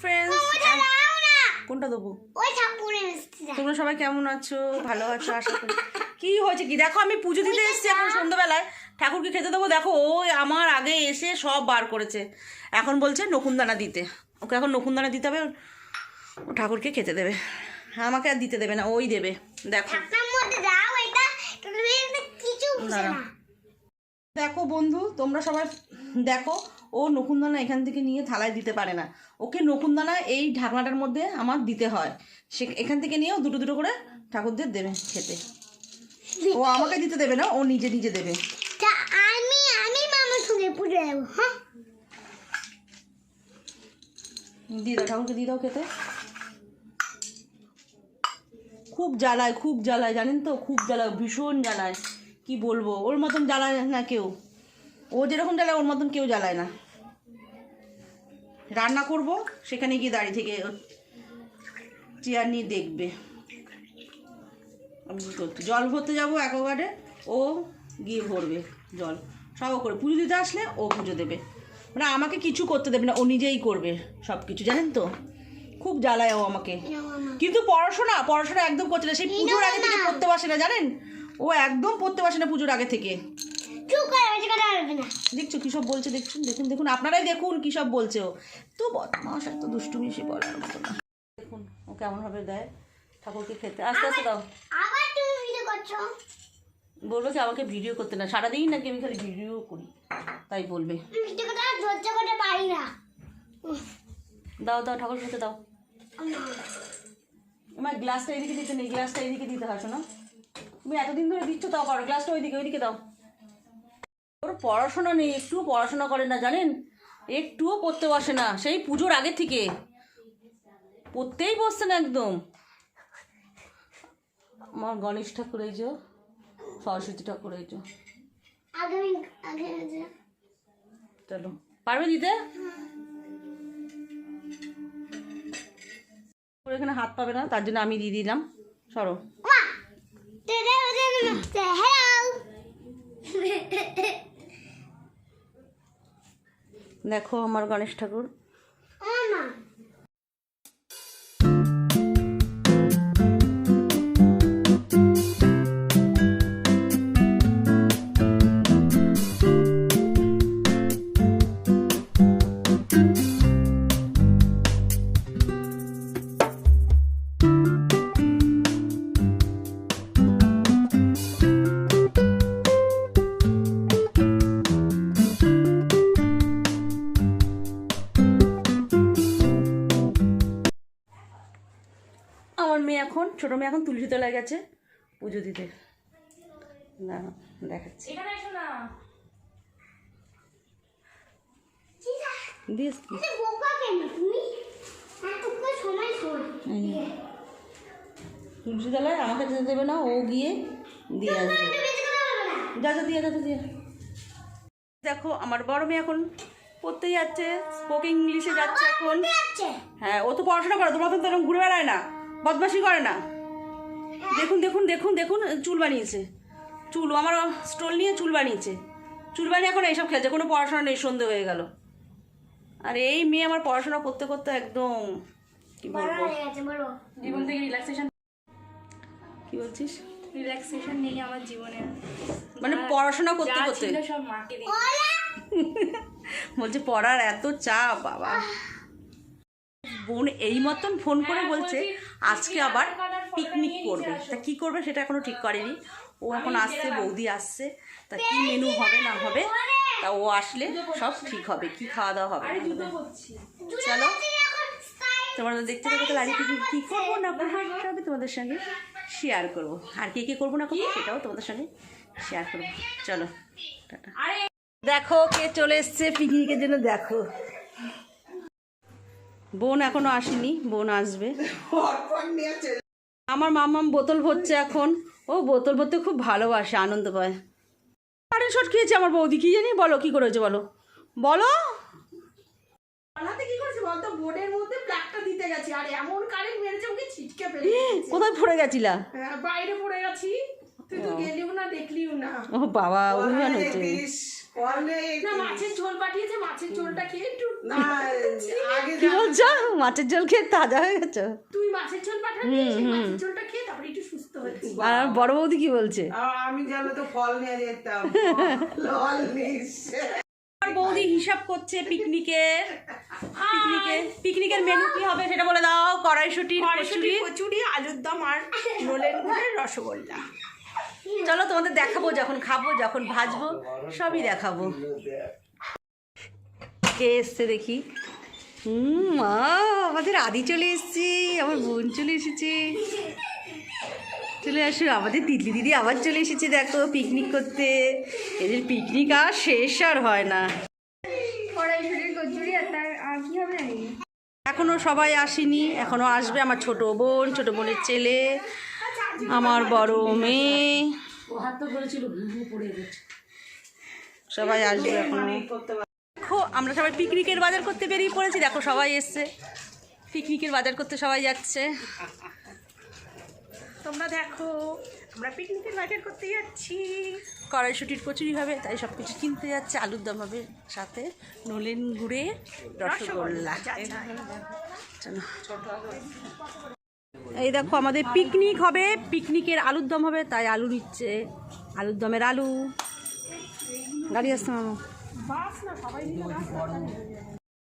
Friends কোনটা দেবো? ওই তোমরা সবাই কেমন আছো? ভালো আছো? আশা করি। কি হয়েছে কি? দেখো আমি পুজো দিতে এসেছি এখন সন্ধ্যাবেলায়। ঠাকুরকে খেতে দেবো। দেখো ও আমার আগে এসে সব বার করেছে। এখন বলছে নকুনদানা দিতে। ওকে এখন নকুনদানা দিতে হবে। ও ঠাকুরকে খেতে দেবে। আমাকে আর দিতে দেবে না ওই দেবে। দেখো। দেখো বন্ধু তোমরা সবাই দেখো। ও নকুনদানা এখান থেকে নিয়ে থালায় দিতে পারে না। ওকে নকুনদানা এই ঢাকনাটার মধ্যে আমার দিতে হয়। সে এখান থেকে নিয়ে ও দুটো দুটো করে ঠাকুরদের দেবে খেতে। ও আমাকে দিতে দেবে না ও নিজে নিজে দেবে। আমি আমি মামার সঙ্গে পুজো দেবো হ্যাঁ? দিয়ে দাও ঠাকুরকে দিয়ে দাও খেতে। খুব জ্বালায় খুব জ্বালায় জানেন তো? খুব জ্বালায় ভীষণ জ্বালায়। কি বলব? ওর মতন জ্বালায় না কেউ। ও যেরকম জ্বালায় ওর মতন কেউ জ্বালায় না। রান্না করব, সেখানে গিয়ে দাঁড়িয়ে থেকে চেয়ার নিয়ে দেখবে। জল ভরতে যাব অ্যাকোয়াগার্ডে ও গিয়ে ভরবে জল। সব করে, পুজো দিতে আসলে ও পুজো দেবে। মানে আমাকে কিছু করতে দেবে না, ও নিজেই করবে সব কিছু জানেন তো? খুব জ্বালায় ও আমাকে। কিন্তু পড়াশোনা পড়াশোনা একদম করছে না, সেই পুজোর আগে থেকে পড়তে বসে না, জানেন? ও একদম পড়তে বসে না পুজোর আগে থেকে। না। দেখছ কী সব বলছে দেখছুন দেখুন দেখুন আপনারাই দেখুন কী সব বলছে ও। তো বদমাস এত দুষ্টুমি সে বলার মতো না। দেখুন ও কেমনভাবে দেয় ঠাকুরকে খেতে। আস্তে আস্তে দাও। আবার তুমি ভিডিও করছ? বলবে কি আমাকে ভিডিও করতে না। সারাদিন নাকি আমি খালি ভিডিও করি। তাই বলবে। ভিডিও করতে ধৈর্য করতে পারি না। দাও দাও ঠাকুর খেতে দাও। আমার গ্লাসটা এদিকে দিতে নেই গ্লাসটা এদিকে দিতে হয় শোনো। তুমি এতদিন ধরে দিচ্ছ তাও করো গ্লাসটা ওইদিকে ওইদিকে দাও। ওর পড়াশোনা নেই একটুও পড়াশোনা করে না জানেন? একটুও পড়তে বসে না সেই পুজোর আগে থেকে। পড়তেই বসছে না একদম। আমার গণেশ ঠাকুর এই যে সরস্বতী ঠাকুর এই যে। চলো পারবে দিতে? এখানে হাত পাবে না তার জন্য আমি দিয়ে দিলাম। সরো। দেখো আমার গণেশ ঠাকুর। এখন ছোটো মেয়ে এখন তুলসী তলায় গেছে পুজো দিতে। না দেখাচ্ছি। দিস তুলসী তলায় আমাকে যেতে দেবে না ও গিয়ে দিয়ে আসবে। যা যা দিয়ে যা দিয়ে। দেখো আমার বড় মেয়ে এখন পড়তে যাচ্ছে স্পোকিং ইংলিশে যাচ্ছে এখন। হ্যাঁ ও তো পড়াশোনা করে তোমার তো এরকম ঘুরে বেড়ায় না। বদমাশি করে না। দেখুন দেখুন দেখুন দেখুন চুল বানিয়েছে। চুল আমার স্টোল নিয়ে চুল বানিয়েছে। চুল বানিয়ে এখন এইসব খেলছে কোনো পড়াশোনা নেই সন্ধে হয়ে গেল। আর এই মেয়ে আমার পড়াশোনা করতে করতে একদম কি বলব? জীবন থেকে রিল্যাক্সেশন কি বলছিস? রিল্যাক্সেশন নেই আমার জীবনে। মানে পড়াশোনা করতে করতে। সব মাকে বলছে পড়ার এত চাপ বাবা। বোন এই মতন ফোন করে বলছে আজকে আবার পিকনিক করবে। তা কি করবে সেটা এখনও ঠিক করেনি। ও এখন আসছে বৌদি আসছে। তা কি মেনু হবে না হবে? তা ও আসলে সব ঠিক হবে কি খাওয়া দাওয়া হবে চলো। তোমরা দেখতে থাকো তাহলে আজকে কি কী করব না করব সবই তোমাদের সঙ্গে শেয়ার করব। আর কে কে করব না করব সেটাও তোমাদের সঙ্গে শেয়ার করব। চলো টাটা। দেখো কে চলে এসছে পিকনিকের জন্য দেখো। বোন এখনও আসেনি বোন আসবে। আমার মামাম বোতল ভরছে এখন। ও বোতল ভরতে খুব ভালোবাসে আনন্দ পায়। কারেন্ট শর্ট খেয়েছে আমার বৌদি? কি জানি বলো কি করেছে বলো। বলো। পালাতে কি করেছে বলতো বোর্ডের মধ্যে দিতে গেছি। আর এমন কারেন্ট মেরেছে ওকে ছিটকে ফেলে কোথায় পড়ে গেছিলা? হ্যাঁ, বাইরে পড়ে গেছি। তুই তো গেলিও না দেখলিও না। ও বাবা অভিমান হচ্ছে মাছের ঝোল পাঠিয়েছে মাছের ঝোলটা খেয়ে একটু না আগে কি বলছো মাছের ঝোল খেয়ে তাজা হয়ে গেছে? তুই মাছের ঝোল পাঠাবি মাছের ঝোলটা খেয়ে তারপরে একটু সুস্থ হয়েছি। আর বড় বৌদি কি বলছে? আমি জানো তো ফল নিয়ে যেতাম। ফল বৌদি হিসাব করছে পিকনিকের পিকনিকের পিকনিকের মেনু কি হবে সেটা বলে দাও কড়াইশুটির কড়াইশুটি কচুরি। কচুরি আলুর দম আর নোলেন রসগোল্লা। চলো তোমাদের দেখাবো যখন খাব যখন ভাজবো সবই দেখাবো। কে এসছে দেখি? হুম মা আমাদের আদি চলে এসছে আমার বোন চলে এসেছে। চলে আসো আমাদের তিতলি দিদি আবার চলে এসেছে দেখো পিকনিক করতে। এদের পিকনিক আর শেষ আর হয় না। কড়াইশুটির কচুরি আর তার আর কি হবে জানি? না। এখনও সবাই আসেনি এখনও আসবে আমার ছোট বোন ছোট বোনের ছেলে। আমার বড় মেয়ে। সবাই আসবে এখনও। দেখো আমরা সবাই পিকনিকের বাজার করতে বেরিয়ে পড়েছি। দেখো সবাই এসছে। পিকনিকের বাজার করতে সবাই যাচ্ছে। তোমরা দেখো আমরা পিকনিকের বাজার করতে যাচ্ছি। কড়াইশুটির কচুরি হবে তাই সব কিছু কিনতে যাচ্ছে। আলুর দম হবে সাথে নলেন গুড়ে রসগোল্লা। চলো। এই দেখো আমাদের পিকনিক হবে। পিকনিকের আলুর দম হবে তাই আলু নিচ্ছে। আলুর দমের আলু। গাড়ি আসছে মামা।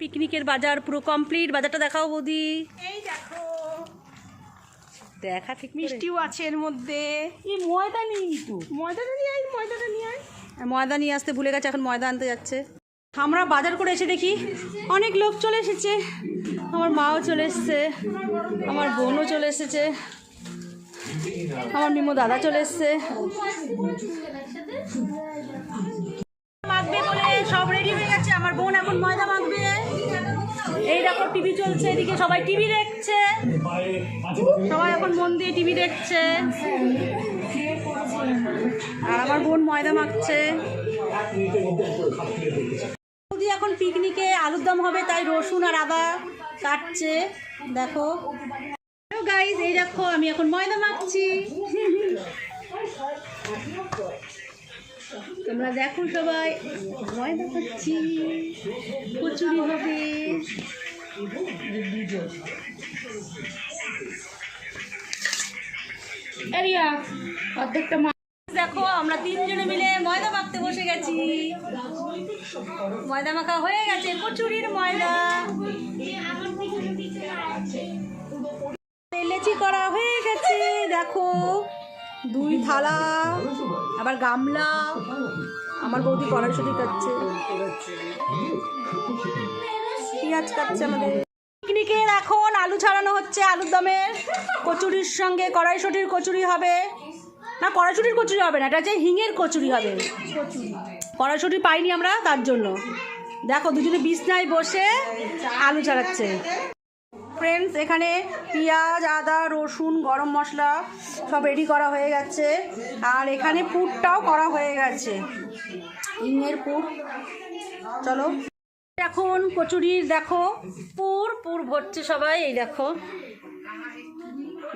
পিকনিকের বাজার পুরো কমপ্লিট বাজারটা দেখাও বৌদি। এই দেখো। দেখা ঠিক মিষ্টিও আছে এর মধ্যে। এই ময়দা নিয়ে তো। ময়দাটা নিয়ে আয় ময়দাটা নিয়ে আয়। ময়দা নিয়ে আসতে ভুলে গেছে এখন ময়দা আনতে যাচ্ছে। আমরা বাজার করে এসে দেখি অনেক লোক চলে এসেছে। আমার মাও চলে এসেছে, আমার বোনও চলে এসেছে, আমার মিমো দাদা চলে এসেছে। বলে সব রেডি হয়ে আমার বোন এখন ময়দা মাখবে। এই টিভি চলছে, এদিকে সবাই টিভি দেখছে। সবাই এখন মন দিয়ে টিভি দেখছে। আর আমার বোন ময়দা মাখছে। এখন পিকনিকে আলুর দম হবে, তাই রসুন আর আদা। কাটছে। দেখো। গাইজ এই দেখো, আমি এখন ময়দা মাখছি। তোমরা দেখো সবাই, ময়দা খাচ্ছি। কচুরি হবে। দেখো, আমরা তিনজনে মিলে ময়দা মাখতে বসে গেছি। ময়দা মাখা হয়ে গেছে, কচুরির ময়দা। লেচি করা হয়ে গেছে, দেখো। দুই থালা, আবার গামলা, আমার বৌদি কড়াইশুটি কাটছে পেঁয়াজ কাটছে আমাদের। পিকনিকের এখন আলু ছাড়ানো হচ্ছে আলুর দমের কচুরির সঙ্গে কড়াইশুটির কচুরি হবে। না, কড়াইশুটির কচুরি হবে না, এটা হচ্ছে হিঙের কচুরি হবে। কড়াইশুটি পাইনি আমরা, তার জন্য। দেখো, দুজনে বিছনায় বসে আলু ছাড়াচ্ছে। ফ্রেন্ডস এখানে পেঁয়াজ, আদা, রসুন, গরম মশলা সব রেডি করা হয়ে গেছে। আর এখানে পুরটাও করা হয়ে গেছে। হিঙের পুর। চলো। এখন কচুরির দেখো, পুর পুর ভরছে সবাই, এই দেখো।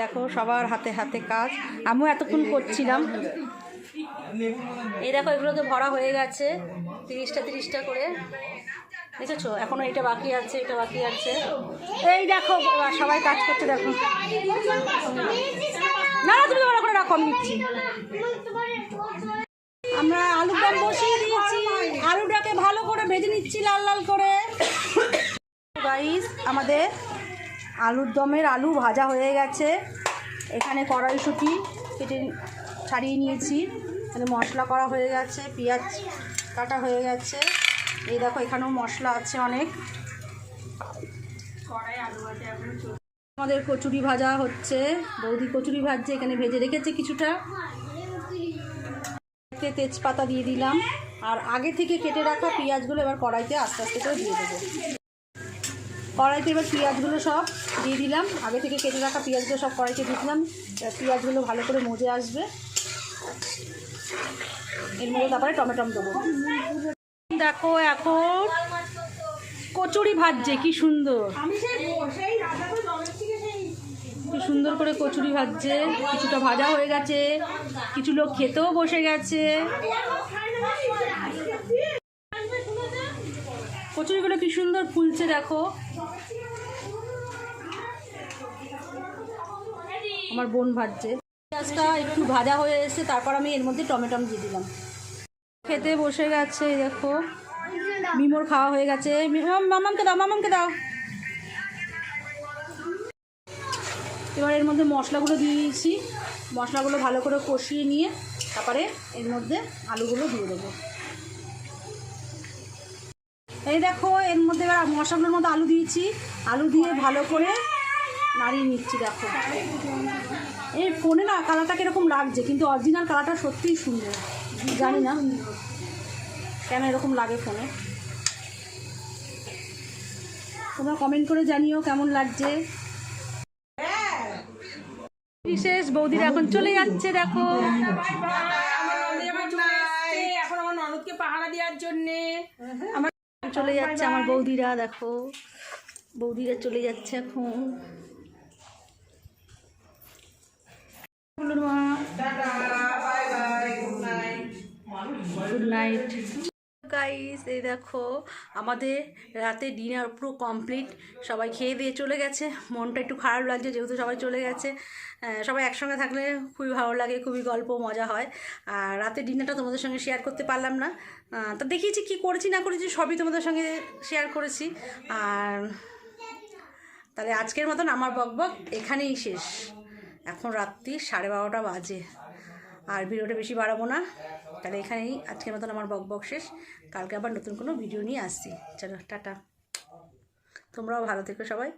দেখো সবার হাতে হাতে কাজ। আমিও এতক্ষণ করছিলাম। এই দেখো এগুলো ভরা হয়ে গেছে, তিরিশটা তিরিশটা করে। দেখেছ? এখনও এটা বাকি আছে, এটা বাকি আছে। এই দেখো সবাই কাজ করছে দেখো। না তুমি করে রাখো, আমি নিচ্ছি আমরা আলুর বসিয়ে দিয়েছি। আলুটাকে ভালো করে ভেজে নিচ্ছি লাল লাল করে। গাইস আমাদের আলুর দমের আলু ভাজা হয়ে গেছে। এখানে কড়াইশুটি কেটে ছাড়িয়ে নিয়েছি। এখানে মশলা করা হয়ে গেছে, পেঁয়াজ কাটা হয়ে গেছে। এই দেখো এখানেও মশলা আছে অনেক। আমাদের কচুরি ভাজা হচ্ছে। বৌদি কচুরি ভাজছে এখানে ভেজে রেখেছে কিছুটা। তেজপাতা দিয়ে দিলাম। আর আগে থেকে কেটে রাখা পেঁয়াজগুলো এবার কড়াইতে আস্তে আস্তে করে দিয়ে দেবো। কড়াইতে এবার পেঁয়াজগুলো সব দিয়ে দিলাম। আগে থেকে কেটে রাখা পেঁয়াজগুলো সব কড়াইতে দিয়ে দিলাম। পেঁয়াজগুলো ভালো করে মজে আসবে। এর মধ্যে তারপরে টমেটম দেবো। দেখো এখন কচুরি ভাজছে কি সুন্দর। কি সুন্দর করে কচুরি ভাজছে। কিছুটা ভাজা হয়ে গেছে কিছু লোক খেতেও বসে গেছে। কচুরিগুলো কি সুন্দর ফুলছে দেখো। আমার বোন ভাজছে। গাছটা একটু ভাজা হয়ে এসে তারপর আমি এর মধ্যে টমেটম দিয়ে দিলাম। খেতে বসে গেছে দেখো। মিমোর খাওয়া হয়ে গেছে। মি- মামামকে দাও মামামকে দাও। এবার এর মধ্যে মশলাগুলো দিয়ে দিয়েছি। মশলাগুলো ভালো করে কষিয়ে নিয়ে তারপরে এর মধ্যে আলুগুলো দিয়ে দেবো। এই দেখো, এর মধ্যে এবার মশলাগুলোর মধ্যে আলু দিয়েছি। আলু দিয়ে ভালো করে নাড়িয়ে নিচ্ছি, দেখো। এই ফোনে না কালারটা কীরকম লাগছে, কিন্তু অরিজিনাল কালারটা সত্যিই সুন্দর। জানি না। কেন এরকম লাগে ফোনে তোমরা কমেন্ট করে জানিও কেমন লাগছে। বিশেষ বৌদিরা এখন চলে যাচ্ছে দেখো। এখন আমার ননদকে পাহারা দেওয়ার জন্যে। আমার চলে যাচ্ছে আমার বৌদিরা দেখো। বৌদিরা চলে যাচ্ছে এখন বলুন মা গুড নাইট। গাইস এই দেখো, আমাদের রাতে ডিনার পুরো কমপ্লিট সবাই খেয়ে দিয়ে চলে গেছে। মনটা একটু খারাপ লাগছে, যেহেতু সবাই চলে গেছে। সবাই একসঙ্গে থাকলে খুবই ভালো লাগে, খুবই গল্প, মজা হয়। আর রাতে ডিনারটা তোমাদের সঙ্গে শেয়ার করতে পারলাম না। তা দেখিয়েছি কী করেছি, না করেছি, সবই তোমাদের সঙ্গে শেয়ার করেছি। আর তাহলে আজকের মতন আমার বকবক এখানেই শেষ। এখন রাত্রি সাড়ে বারোটা বাজে। আর ভিডিওটা বেশি বাড়াবো না। তাহলে এখানেই আজকের মতন আমার বক বক শেষ। কালকে আবার নতুন কোনো ভিডিও নিয়ে আসছি। চলো, টাটা। তোমরাও ভালো থেকো সবাই।